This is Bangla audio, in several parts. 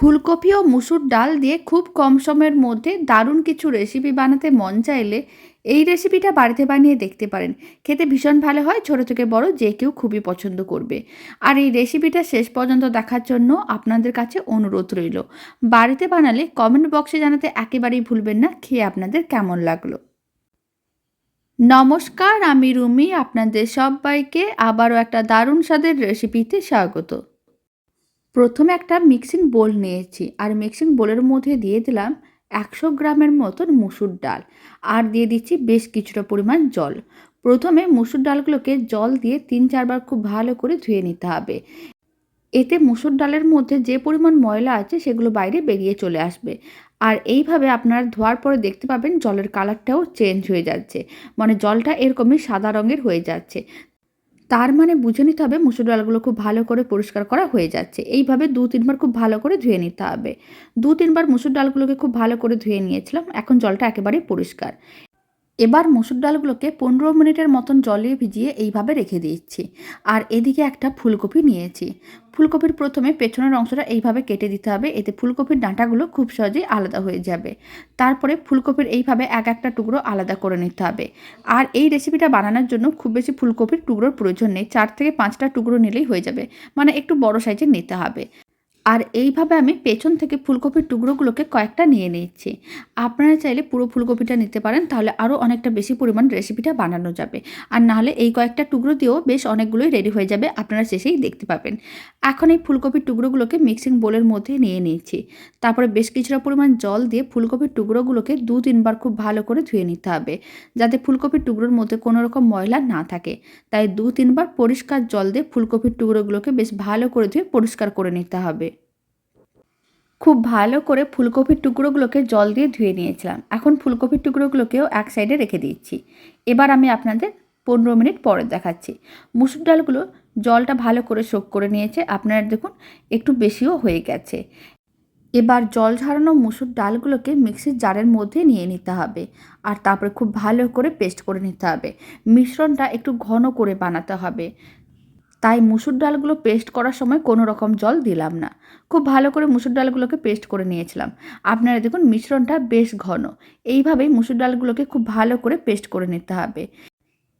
ফুলকপি ও মুসুর ডাল দিয়ে খুব কম সময়ের মধ্যে দারুণ কিছু রেসিপি বানাতে মন চাইলে এই রেসিপিটা বাড়িতে বানিয়ে দেখতে পারেন। খেতে ভীষণ ভালো হয়, ছোটো থেকে বড় যে কেউ খুবই পছন্দ করবে। আর এই রেসিপিটা শেষ পর্যন্ত দেখার জন্য আপনাদের কাছে অনুরোধ রইল। বাড়িতে বানালে কমেন্ট বক্সে জানাতে একেবারেই ভুলবেন না, খেয়ে আপনাদের কেমন লাগল? নমস্কার, আমি রুমি, আপনাদের সবাইকে আবারও একটা দারুণ স্বাদের রেসিপিতে স্বাগত। প্রথমে একটা মিক্সিং বোল নিয়েছি, আর মিক্সিং বোলের মধ্যে দিয়ে দিলাম একশো গ্রামের মতন মুসুর ডাল, আর দিয়ে দিচ্ছি বেশ কিছুটা পরিমাণ জল। প্রথমে মুসুর ডালগুলোকে জল দিয়ে তিন চারবার খুব ভালো করে ধুয়ে নিতে হবে। এতে মুসুর ডালের মধ্যে যে পরিমাণ ময়লা আছে সেগুলো বাইরে বেরিয়ে চলে আসবে। আর এইভাবে আপনারা ধোয়ার পরে দেখতে পাবেন জলের কালারটাও চেঞ্জ হয়ে যাচ্ছে। মানে জলটা এরকমই সাদা রঙের হয়ে যাচ্ছে। তার মানে বুঝে নিতে হবে মুসুর ডালগুলো খুব ভালো করে পরিষ্কার করা হয়ে যাচ্ছে। এইভাবে দু তিনবার খুব ভালো করে ধুয়ে নিতে হবে। দু তিনবার মুসুর ডালগুলোকে খুব ভালো করে ধুয়ে নিয়েছিলাম, এখন জলটা একেবারেই পরিষ্কার। এবার মুসুর ডালগুলোকে পনেরো মিনিটের মতন জলে ভিজিয়ে এইভাবে রেখে দিচ্ছি আর এদিকে একটা ফুলকপি নিয়েছি। ফুলকপির প্রথমে পেছনের অংশটা এইভাবে কেটে দিতে হবে, এতে ফুলকপির ডাঁটাগুলো খুব সহজেই আলাদা হয়ে যাবে। তারপরে ফুলকপির এইভাবে এক একটা টুকরো আলাদা করে নিতে হবে। আর এই রেসিপিটা বানানোর জন্য খুব বেশি ফুলকপির টুকরোর প্রয়োজন নেই, চার থেকে পাঁচটা টুকরো নিলেই হয়ে যাবে। মানে একটু বড় সাইজের নিতে হবে। আর এইভাবে আমি পেছন থেকে ফুলকপির টুকরোগুলোকে কয়েকটা নিয়ে নিচ্ছি। আপনারা চাইলে পুরো ফুলকপিটা নিতে পারেন, তাহলে আরও অনেকটা বেশি পরিমাণ রেসিপিটা বানানো যাবে। আর নাহলে এই কয়েকটা টুকরো দিয়েও বেশ অনেকগুলোই রেডি হয়ে যাবে, আপনারা শেষেই দেখতে পাবেন। এখন এই ফুলকপির টুকরোগুলোকে মিক্সিং বোলের মধ্যে নিয়ে নিচ্ছি। তারপরে বেশ কিছুটা পরিমাণ জল দিয়ে ফুলকপির টুকরোগুলোকে দু তিনবার খুব ভালো করে ধুয়ে নিতে হবে, যাতে ফুলকপির টুকরোর মধ্যে কোনো রকম ময়লা না থাকে। তাই দু তিনবার পরিষ্কার জল দিয়ে ফুলকপির টুকরোগুলোকে বেশ ভালো করে ধুয়ে পরিষ্কার করে নিতে হবে। খুব ভালো করে ফুলকপির টুকরোগুলোকে জল দিয়ে ধুয়ে নিয়েছিলাম। এখন ফুলকপির টুকরোগুলোকেও এক সাইডে রেখে দিচ্ছি। এবার আমি আপনাদের পনেরো মিনিট পরে দেখাচ্ছি। মুসুর ডালগুলো জলটা ভালো করে শোক করে নিয়েছে। আপনারা দেখুন, একটু বেশিও হয়ে গেছে। এবার জল ঝরানো মুসুর ডালগুলোকে মিক্সির জারের মধ্যে নিয়ে নিতে হবে আর তারপরে খুব ভালো করে পেস্ট করে নিতে হবে। মিশ্রণটা একটু ঘন করে বানাতে হবে। তাই মুসুর ডালগুলো পেস্ট করার সময় কোনো রকম জল দিলাম না। খুব ভালো করে মুসুর ডালগুলোকে পেস্ট করে নিয়েছিলাম। আপনারা দেখুন মিশ্রণটা বেশ ঘন। এইভাবেই মুসুর ডালগুলোকে খুব ভালো করে পেস্ট করে নিতে হবে।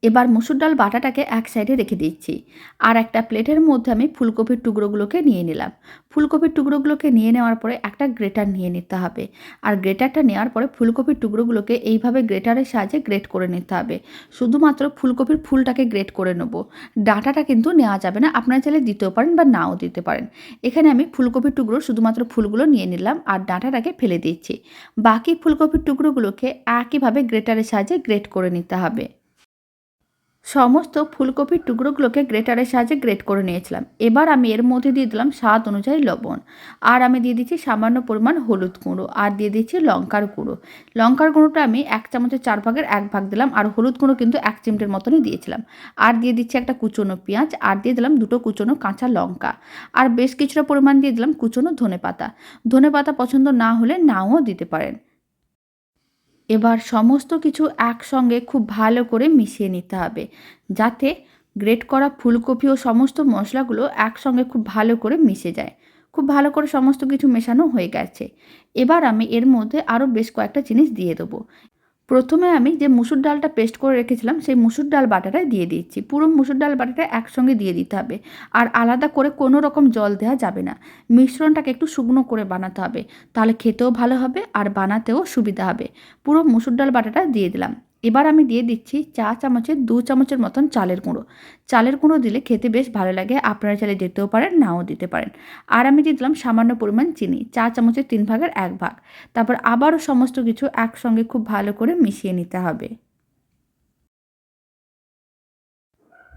এবার মুসুর ডাল বাটাটাকে এক সাইডে রেখে দিচ্ছি। আর একটা প্লেটের মধ্যে আমি ফুলকপির টুকরোগুলোকে নিয়ে নিলাম। ফুলকপির টুকরোগুলোকে নিয়ে নেওয়ার পরে একটা গ্রেটার নিয়ে নিতে হবে। আর গ্রেটারটা নেওয়ার পরে ফুলকপির টুকরোগুলোকে এইভাবে গ্রেটারের সাহায্যে গ্রেট করে নিতে হবে। শুধুমাত্র ফুলকপির ফুলটাকে গ্রেট করে নেব। ডাটাটা কিন্তু নেওয়া যাবে না, আপনারা চাইলে দিতেও পারেন বা নাও দিতে পারেন। এখানে আমি ফুলকপির টুকরো শুধুমাত্র ফুলগুলো নিয়ে নিলাম আর ডাঁটাটাকে ফেলে দিচ্ছি। বাকি ফুলকপির টুকরোগুলোকে একইভাবে গ্রেটারের সাহায্যে গ্রেট করে নিতে হবে। সমস্ত ফুলকপির টুকরোগুলোকে গ্রেটারের সাহায্যে গ্রেট করে নিয়েছিলাম। এবার আমি এর মধ্যে দিয়ে দিলাম স্বাদ অনুযায়ী লবণ। আর আমি দিয়ে দিচ্ছি সামান্য পরিমাণ হলুদ গুঁড়ো আর দিয়ে দিচ্ছি লঙ্কার গুঁড়ো। লঙ্কার গুঁড়োটা আমি এক চামচের চার ভাগের এক ভাগ দিলাম আর হলুদ গুঁড়ো কিন্তু এক চিমটের মতনই দিয়েছিলাম। আর দিয়ে দিচ্ছি একটা কুচনো পেঁয়াজ আর দিয়ে দিলাম দুটো কুচনো কাঁচা লঙ্কা। আর বেশ কিছুটা পরিমাণ দিয়ে দিলাম কুচনো ধনে পাতা ধনে পাতা পছন্দ না হলে নাও দিতে পারেন। এবার সমস্ত কিছু একসঙ্গে খুব ভালো করে মিশিয়ে নিতে হবে, যাতে গ্রেট করা ফুলকপি ও সমস্ত মশলাগুলো একসঙ্গে খুব ভালো করে মিশে যায়। খুব ভালো করে সমস্ত কিছু মেশানো হয়ে গেছে। এবার আমি এর মধ্যে আরও বেশ কয়েকটা জিনিস দিয়ে দেবো। প্রথমে আমি যে মুসুর ডালটা পেস্ট করে রেখেছিলাম, সেই মুসুর ডাল বাটাটা দিয়ে দিচ্ছি পুরো মুসুর ডাল বাটাটা একসঙ্গে দিয়ে দিতে হবে। আর আলাদা করে কোনো রকম জল দেওয়া যাবে না। মিশ্রণটাকে একটু শুকনো করে বানাতে হবে। তাহলে খেতেও ভালো হবে আর বানাতেও সুবিধা হবে। পুরো মুসুর ডাল বাটাটা দিয়ে দিলাম। এবার আমি দিয়ে দিচ্ছি চা চামচের দু চামচের মতন চালের গুঁড়ো। চালের গুঁড়ো দিলে খেতে বেশ ভালো লাগে, আপনারা চালে দিতেও পারেন, নাও দিতে পারেন। আর আমি দিয়ে দিলাম সামান্য পরিমাণ চিনি, চা চামচের তিন ভাগের এক ভাগ। তারপর আবারও সমস্ত কিছু একসঙ্গে খুব ভালো করে মিশিয়ে নিতে হবে।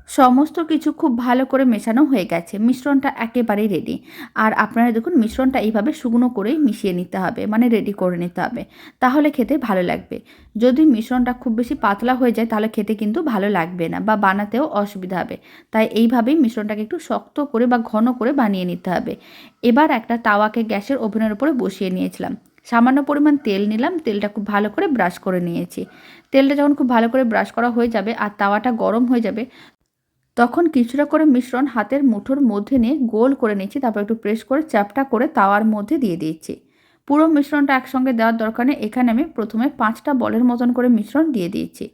সমস্ত কিছু খুব ভালো করে মেশানো হয়ে গেছে। মিশ্রণটা একেবারেই রেডি আর আপনারা দেখুন, মিশ্রণটা এইভাবে শুকনো করেই মিশিয়ে নিতে হবে মানে রেডি করে নিতে হবে। তাহলে খেতে ভালো লাগবে। যদি মিশ্রণটা খুব বেশি পাতলা হয়ে যায়, তাহলে খেতে কিন্তু ভালো লাগবে না বা বানাতেও অসুবিধা হবে। তাই এইভাবেই মিশ্রণটাকে একটু শক্ত করে বা ঘন করে বানিয়ে নিতে হবে। এবার একটা তাওয়াকে গ্যাসের ওভেনের উপরে বসিয়ে নিয়েছিলাম। সামান্য পরিমাণ তেল নিলাম, তেলটা খুব ভালো করে ব্রাশ করে নিয়েছি। তেলটা যখন খুব ভালো করে ব্রাশ করা হয়ে যাবে আর তাওয়াটা গরম হয়ে যাবে তখন কিছুটা করে মিশ্রণ হাতের মুঠোর মধ্যে নিয়ে গোল করে নিচ্ছি, তারপর একটু প্রেস করে চ্যাপটা করে তাওয়ার মধ্যে দিয়ে দিচ্ছি। পুরো মিশ্রণটা একসঙ্গে দেওয়ার দরকার নেই, এখানে আমি প্রথমে পাঁচটা বলের মতন করে মিশ্রণ দিয়ে দিয়েছি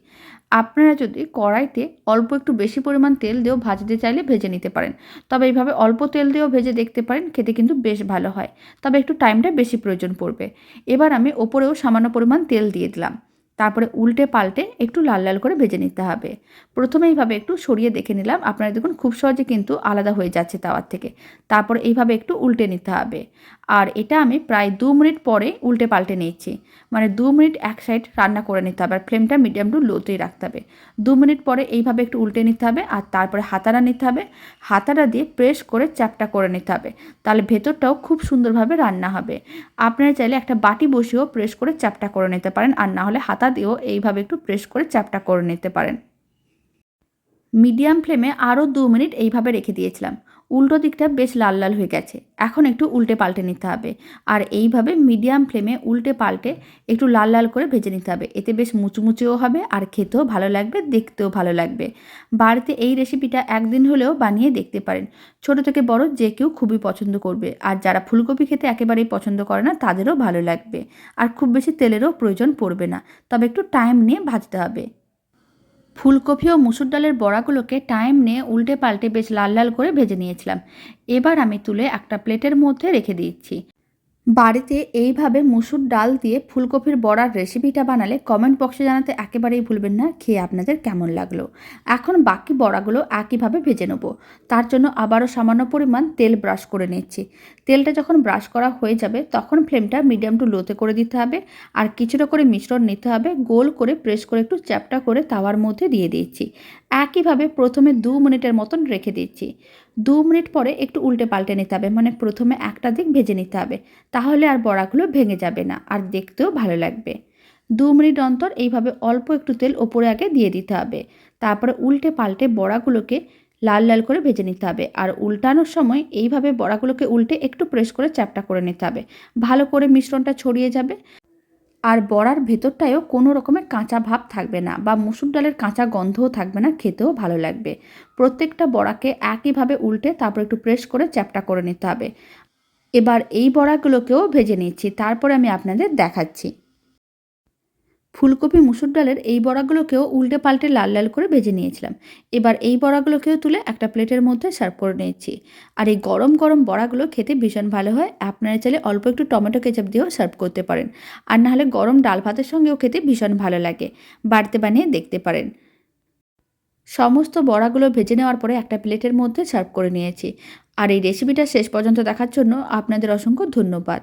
আপনারা যদি কড়াইতে অল্প একটু বেশি পরিমাণ তেল দিয়েও ভাজতে চাইলে ভেজে নিতে পারেন। তবে এইভাবে অল্প তেল দিয়েও ভেজে দেখতে পারেন, খেতে কিন্তু বেশ ভালো হয়। তবে একটু টাইমটা বেশি প্রয়োজন পড়বে। এবার আমি ওপরেও সামান্য পরিমাণ তেল দিয়ে দিলাম। তারপরে উল্টে পাল্টে একটু লাল লাল করে ভেজে নিতে হবে। প্রথমে এইভাবে একটু সরিয়ে দেখে নিলাম। আপনারা দেখুন খুব সহজে কিন্তু আলাদা হয়ে যাচ্ছে তাওয়ার থেকে। তারপর এইভাবে একটু উল্টে নিতে হবে। আর এটা আমি প্রায় দু মিনিট পরে উল্টে পাল্টে নিচ্ছি মানে দু মিনিট এক সাইড রান্না করে নিতে হবে আর ফ্লেমটা মিডিয়াম টু লোতেই রাখতে হবে। দু মিনিট পরে এইভাবে একটু উল্টে নিতে হবে আর তারপরে হাতাটা নিতে হবে। হাতাটা দিয়ে প্রেস করে চ্যাপটা করে নিতে হবে। তাহলে ভেতরটাও খুব সুন্দরভাবে রান্না হবে। আপনারা চাইলে একটা বাটি বসিয়েও প্রেস করে চ্যাপটা করে নিতে পারেন। আর না হলে হাতা দিয়েও এইভাবে একটু প্রেস করে চাপটা করে নিতে পারেন। মিডিয়াম ফ্লেমে আরও দু মিনিট এইভাবে রেখে দিয়েছিলাম। উল্টো দিকটা বেশ লাল লাল হয়ে গেছে। এখন একটু উল্টে পাল্টে নিতে হবে। আর এইভাবে মিডিয়াম ফ্লেমে উল্টে পাল্টে একটু লাল লাল করে ভেজে নিতে হবে। এতে বেশ মুচুমুচেও হবে আর খেতেও ভালো লাগবে, দেখতেও ভালো লাগবে। বাড়িতে এই রেসিপিটা একদিন হলেও বানিয়ে দেখতে পারেন। ছোট থেকে বড় যে কেউ খুবই পছন্দ করবে। আর যারা ফুলকপি খেতে একেবারেই পছন্দ করে না, তাদেরও ভালো লাগবে। আর খুব বেশি তেলেরও প্রয়োজন পড়বে না। তবে একটু টাইম নিয়ে ভাজতে হবে। ফুলকপি ও মুসুর ডালের বড়াগুলোকে টাইম নিয়ে উল্টে পাল্টে বেশ লাল লাল করে ভেজে নিয়েছিলাম। এবার আমি তুলে একটা প্লেটের মধ্যে রেখে দিচ্ছি। বাড়িতে এইভাবে মুসুর ডাল দিয়ে ফুলকপির বড়ার রেসিপিটা বানালে কমেন্ট বক্সে জানাতে একেবারেই ভুলবেন না, খেয়ে আপনাদের কেমন লাগল? এখন বাকি বড়াগুলো একইভাবে ভেজে নেব। তার জন্য আবারও সামান্য পরিমাণ তেল ব্রাশ করে নিচ্ছি। তেলটা যখন ব্রাশ করা হয়ে যাবে, তখন ফ্লেমটা মিডিয়াম টু লোতে করে দিতে হবে। আর কিছুটা করে মিশ্রণ নিতে হবে, গোল করে প্রেস করে একটু চ্যাপটা করে তাওয়ার মধ্যে দিয়ে দিচ্ছি। একইভাবে প্রথমে দু মিনিটের মতন রেখে দিচ্ছি। দু মিনিট পরে একটু উল্টে পাল্টে নিতে হবে। মানে প্রথমে একটা দিক ভেজে নিতে হবে। তাহলে আর বড়াগুলো ভেঙে যাবে না, আর দেখতেও ভালো লাগবে। দু মিনিট অন্তর এইভাবে অল্প একটু তেল ওপরে আগে দিয়ে দিতে হবে। তারপরে উল্টে পাল্টে বড়াগুলোকে লাল লাল করে ভেজে নিতে হবে। আর উল্টানোর সময় এইভাবে বড়াগুলোকে উল্টে একটু প্রেস করে চ্যাপটা করে নিতে হবে। ভালো করে মিশ্রণটা ছড়িয়ে যাবে। আর বড়ার ভেতরটায়ও কোনো রকমের কাঁচা ভাব থাকবে না বা মুসুর ডালের কাঁচা গন্ধও থাকবে না, খেতেও ভালো লাগবে। প্রত্যেকটা বড়াকে একইভাবে উল্টে তারপর একটু প্রেস করে চ্যাপটা করে নিতে হবে। এবার এই বড়াগুলোকেও ভেজে নিচ্ছি, তারপরে আমি আপনাদের দেখাচ্ছি। ফুলকপি, মুসুর ডালের এই বড়াগুলোকেও উল্টে পাল্টে লাল লাল করে ভেজে নিয়েছিলাম। এবার এই বড়াগুলোকেও তুলে একটা প্লেটের মধ্যে সার্ভ করে নিয়েছি আর এই গরম গরম বড়াগুলো খেতে ভীষণ ভালো হয়। আপনারা চাইলে অল্প একটু টমেটো কেচাপ দিয়েও সার্ভ করতে পারেন। আর নাহলে গরম ডাল ভাতের সঙ্গেও খেতে ভীষণ ভালো লাগে। বাড়তে বানিয়ে দেখতে পারেন। সমস্ত বড়াগুলো ভেজে নেওয়ার পরে একটা প্লেটের মধ্যে সার্ভ করে নিয়েছি। আর এই রেসিপিটা শেষ পর্যন্ত দেখার জন্য আপনাদের অসংখ্য ধন্যবাদ।